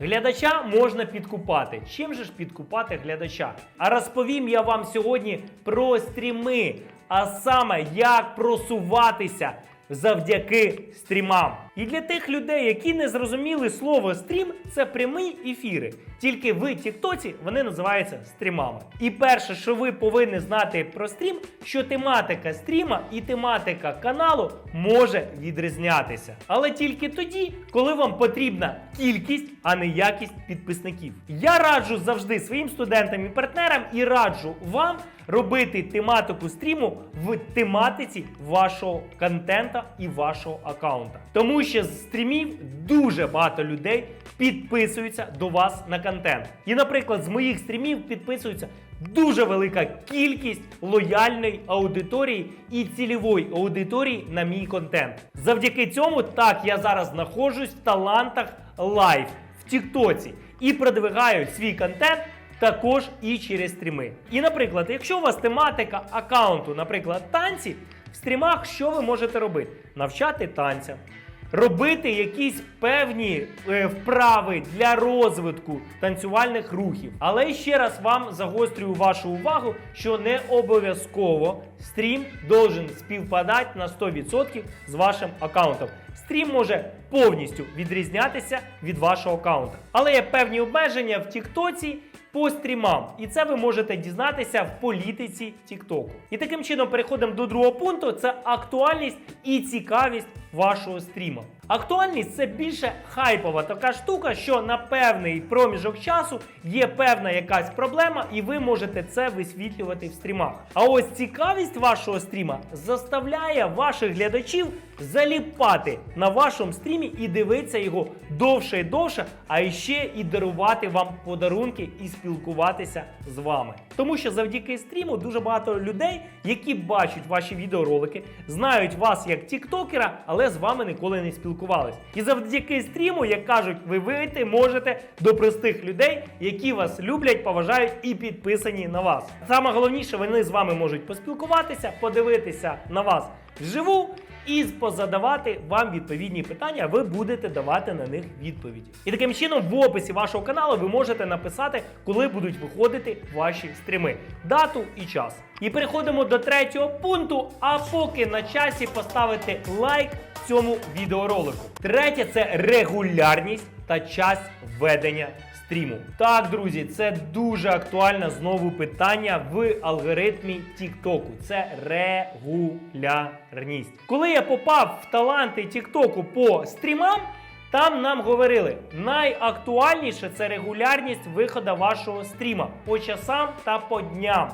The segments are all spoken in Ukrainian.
Глядача можна підкупати. Чим же ж підкупати глядача? А розповім я вам сьогодні про стріми, а саме як просуватися завдяки стрімам. І для тих людей, які не зрозуміли слово стрім, це прямі ефіри. Тільки в Тіктоці вони називаються стрімами. І перше, що ви повинні знати про стрім, що тематика стріма і тематика каналу може відрізнятися. Але тільки тоді, коли вам потрібна кількість, а не якість підписників. Я раджу завжди своїм студентам і партнерам і раджу вам робити тематику стріму в тематиці вашого контента і вашого аккаунта. Тому що з стрімів дуже багато людей підписуються до вас на контент. І, наприклад, з моїх стрімів підписується дуже велика кількість лояльної аудиторії і цільової аудиторії на мій контент. Завдяки цьому так я зараз знаходжусь в талантах лайв в Тіктоці і продвигаю свій контент також і через стріми. І, наприклад, якщо у вас тематика аккаунту, наприклад, танці, в стрімах що ви можете робити? Навчати танцям. Робити якісь певні е, вправи для розвитку танцювальних рухів. Але ще раз вам загострюю вашу увагу, що не обов'язково стрім должен співпадати на 100% з вашим аккаунтом. Стрім може повністю відрізнятися від вашого аккаунта. Але є певні обмеження в Тіктоці по стрімам. І це ви можете дізнатися в політиці Тіктоку. І таким чином переходимо до другого пункту: це актуальність і цікавість вашого стріма. Актуальність це більше хайпова така штука, що на певний проміжок часу є певна якась проблема, і ви можете це висвітлювати в стрімах. А ось цікавість вашого стріма заставляє ваших глядачів заліпати на вашому стрімі і дивитися його довше і довше, а ще і дарувати вам подарунки і спілкуватися з вами. Тому що завдяки стріму дуже багато людей, які бачать ваші відеоролики, знають вас як тіктокера, але з вами ніколи не спілкувались. І завдяки стріму, як кажуть, ви вийти можете до простих людей, які вас люблять, поважають і підписані на вас. Саме головніше, вони з вами можуть поспілкуватися, подивитися на вас вживу і позадавати вам відповідні питання, ви будете давати на них відповіді. І таким чином, в описі вашого каналу ви можете написати, коли будуть виходити ваші стріми, дату і час. І переходимо до третього пункту. А поки на часі поставити лайк цьому відеоролику. Третє це регулярність та час ведення стріму. Так, друзі, це дуже актуальне знову питання в алгоритмі Тіктоку. Це регулярність. Коли я попав в таланти Тіктоку по стрімам. Там нам говорили, найактуальніше це регулярність виходу вашого стріма по часам та по дням.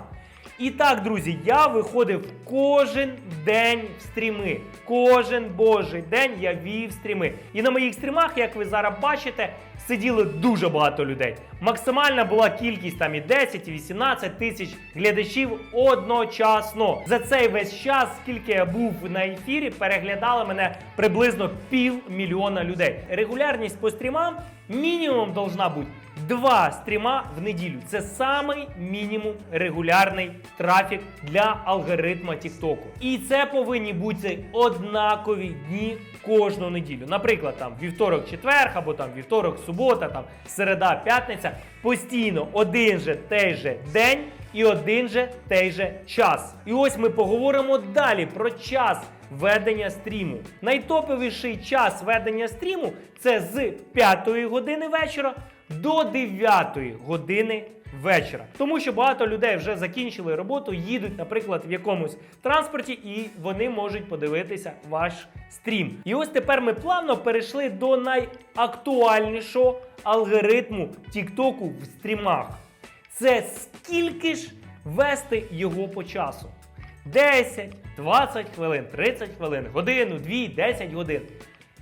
І так, друзі, я виходив кожен день в стріми. Кожен божий день я вів стріми. І на моїх стрімах, як ви зараз бачите, сиділо дуже багато людей. Максимальна була кількість там і 10, і 18 тисяч глядачів одночасно. За цей весь час, скільки я був на ефірі, переглядали мене приблизно півмільйона людей. Регулярність по стрімам мінімум должна бути два стріма в неділю. Це самий мінімум регулярний трафік для алгоритма TikTok. І це повинні бути однакові дні кожну неділю. Наприклад, там вівторок, четверг, або там вівторок, субота, там середа, п'ятниця. Постійно один же той же день і один же той же час. І ось ми поговоримо далі про час ведення стріму. Найтоповіший час ведення стріму це з 5 години вечора до 9 години вечора. Тому що багато людей вже закінчили роботу, їдуть, наприклад, в якомусь транспорті, і вони можуть подивитися ваш стрім. І ось тепер ми плавно перейшли до найактуальнішого алгоритму Тіктоку в стрімах. Це скільки ж вести його по часу? 10, 20 хвилин, 30 хвилин, годину, 2, 10 годин.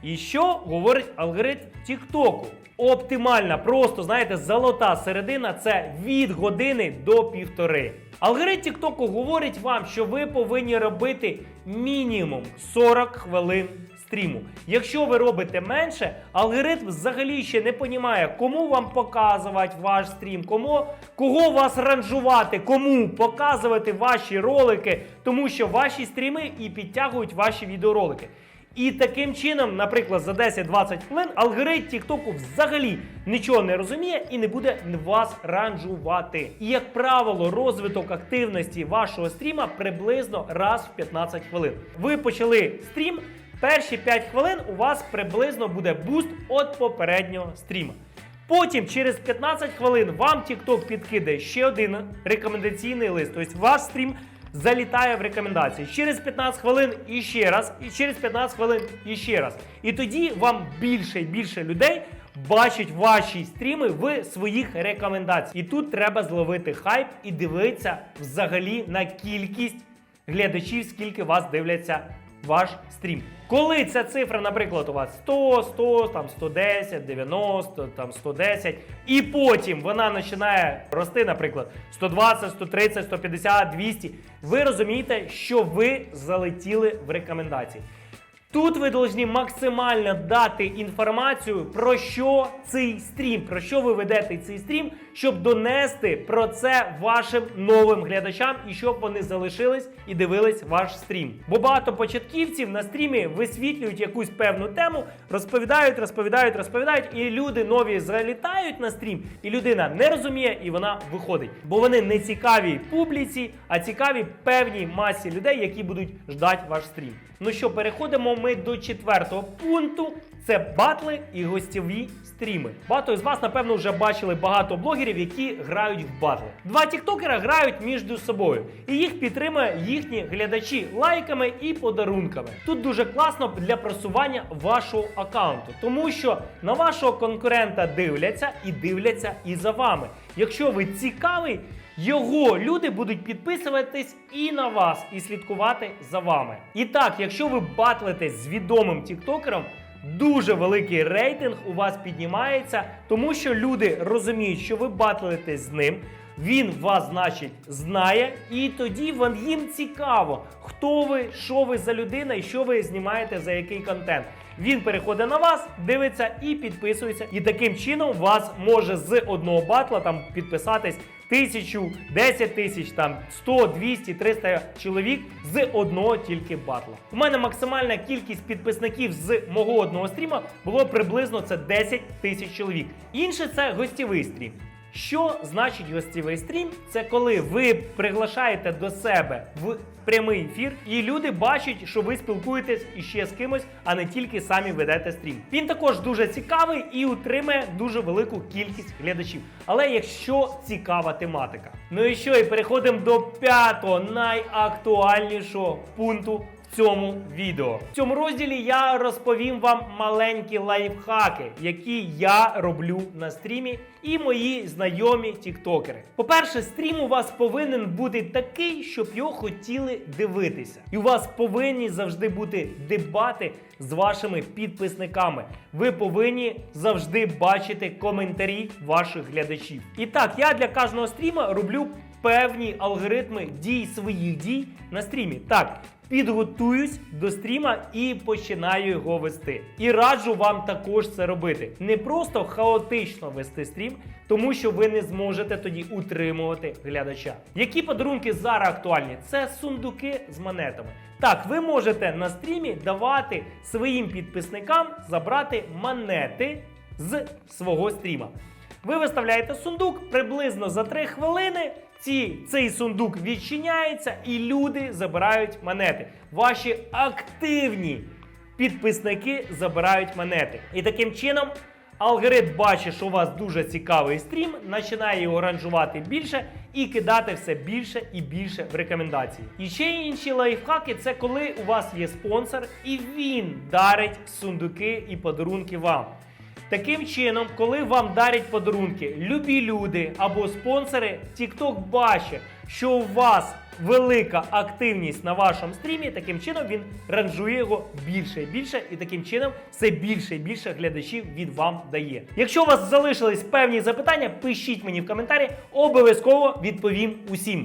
І що говорить алгоритм Тіктоку? Оптимальна, просто знаєте, золота середина це від години до півтори. Алгоритм Тіктоку говорить вам, що ви повинні робити мінімум 40 хвилин стріму. Якщо ви робите менше, алгоритм взагалі ще не понімає, кому вам показувати ваш стрім, кому кого вас ранжувати, кому показувати ваші ролики, тому що ваші стріми і підтягують ваші відеоролики. І таким чином, наприклад, за 10-20 хвилин алгоритм TikTok взагалі нічого не розуміє і не буде вас ранжувати. І як правило, розвиток активності вашого стріма приблизно раз в 15 хвилин. Ви почали стрім. Перші 5 хвилин у вас приблизно буде буст від попереднього стріма. Потім через 15 хвилин вам TikTok підкидає ще один рекомендаційний лист. Тобто ваш стрім залітає в рекомендації. Через 15 хвилин і ще раз, і через 15 хвилин і ще раз. І тоді вам більше і більше людей бачать ваші стріми в своїх рекомендаціях. І тут треба зловити хайп і дивитися взагалі на кількість глядачів, скільки вас дивляться ваш стрім. Коли ця цифра, наприклад, у вас 100, 100, там 110, 90, там 110, і потім вона починає рости, наприклад, 120, 130, 150, 200, ви розумієте, що ви залетіли в рекомендації. Тут ви повинні максимально дати інформацію, про що цей стрім, про що ви ведете цей стрім, щоб донести про це вашим новим глядачам і щоб вони залишились і дивились ваш стрім. Бо багато початківців на стрімі висвітлюють якусь певну тему, розповідають, розповідають, розповідають, і люди нові залітають на стрім, і людина не розуміє, і вона виходить. Бо вони не цікаві публіці, а цікаві певній масі людей, які будуть ждати ваш стрім. Ну що, переходимо ми до четвертого пункту. Це батли і гостєві стріми. Багато з вас, напевно, вже бачили багато блогерів, які грають в батли. Два тіктокера грають між собою, і їх підтримує їхні глядачі лайками і подарунками. Тут дуже класно для просування вашого аккаунту, тому що на вашого конкурента дивляться і дивляться і за вами. Якщо ви цікавий, його люди будуть підписуватись і на вас, і слідкувати за вами. І так, якщо ви батлитесь з відомим тіктокером, дуже великий рейтинг у вас піднімається, тому що люди розуміють, що ви батлитесь з ним. Він вас, значить, знає, і тоді вам їм цікаво, хто ви, що ви за людина і що ви знімаєте за який контент. Він переходить на вас, дивиться і підписується. І таким чином вас може з одного батла там підписатись тисячу, 10 тисяч, там 100, 200, 300 чоловік з одного тільки батла. У мене максимальна кількість підписників з мого одного стріма було приблизно це 10 тисяч чоловік. Інше це гостєвий стрім. Що значить гостєвий стрім? Це коли ви приглашаєте до себе в прямий ефір, і люди бачать, що ви спілкуєтесь іще з кимось, а не тільки самі ведете стрім. Він також дуже цікавий і утримує дуже велику кількість глядачів. Але якщо цікава тематика. Ну і що? І переходимо до п'ятого найактуальнішого пункту цьому відео. В цьому розділі я розповім вам маленькі лайфхаки, які я роблю на стрімі, і мої знайомі тіктокери. По-перше, стрім у вас повинен бути такий, щоб його хотіли дивитися. І у вас повинні завжди бути дебати з вашими підписниками. Ви повинні завжди бачити коментарі ваших глядачів. І так, я для кожного стріма роблю певні алгоритми дій своїх дій на стрімі. Так, підготуюсь до стріма і починаю його вести. І раджу вам також це робити. Не просто хаотично вести стрім, тому що ви не зможете тоді утримувати глядача. Які подарунки зараз актуальні? Це сундуки з монетами. Так, ви можете на стрімі давати своїм підписникам забрати монети з свого стріма. Ви виставляєте сундук приблизно за 3 хвилини. Ці, цей сундук відчиняється і люди забирають монети. Ваші активні підписники забирають монети. І таким чином алгоритм бачить, що у вас дуже цікавий стрім, починає його ранжувати більше і кидати все більше і більше в рекомендації. І ще інші лайфхаки це коли у вас є спонсор і він дарить сундуки і подарунки вам. Таким чином, коли вам дарять подарунки любі люди або спонсори, TikTok бачить, що у вас велика активність на вашому стрімі. Таким чином він ранжує його більше і більше, і таким чином все більше і більше глядачів від вам дає. Якщо у вас залишились певні запитання, пишіть мені в коментарі, обов'язково відповім усім.